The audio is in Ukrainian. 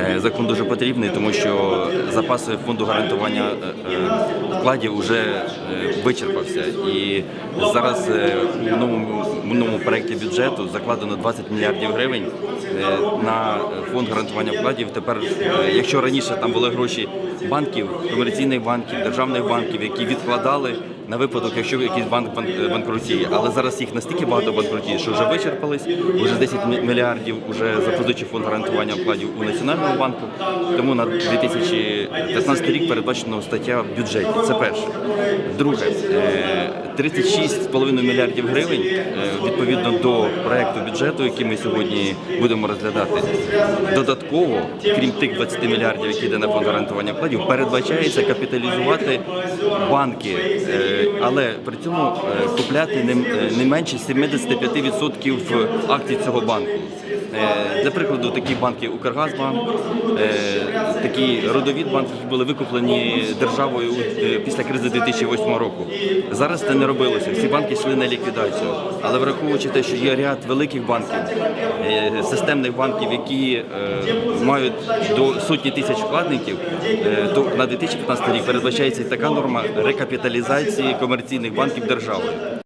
Е, Закон дуже потрібний, тому що запаси фонду гарантування е, е, вкладів вже вичерпався. І зараз у новому, в новому проєкті бюджету закладено 20 мільярдів гривень е, на фонд гарантування вкладів. Тепер, е, якщо раніше там були гроші банків, комерційних банків, державних банків, які відкладали на випадок, якщо якийсь банк бан- банкрутіє, але зараз їх настільки багато банкрутіє, що вже вичерпались, вже 10 мільярдів вже запозичив фонд гарантування вкладів у Національному банку. Тому на 2015 рік передбачено стаття в бюджеті. Це перше. Друге, е, 36,5 мільярдів гривень е, відповідно до проекту бюджету, який ми сьогодні будемо розглядати. Додатково, крім тих 20 мільярдів, які йде на фонд гарантування вкладів, передбачається капіталізувати банки, е, але при цьому е, купляти не, е, менше 75% акцій цього банку. Для прикладу, такі банки Укргазбанк, такі родовід банки, які були викуплені державою після кризи 2008 року. Зараз це не робилося. Всі банки йшли на ліквідацію. Але враховуючи те, що є ряд великих банків, е, системних банків, які е, мають до сотні тисяч вкладників, е, то на 2015 рік передбачається така норма рекапіталізації комерційних банків державою.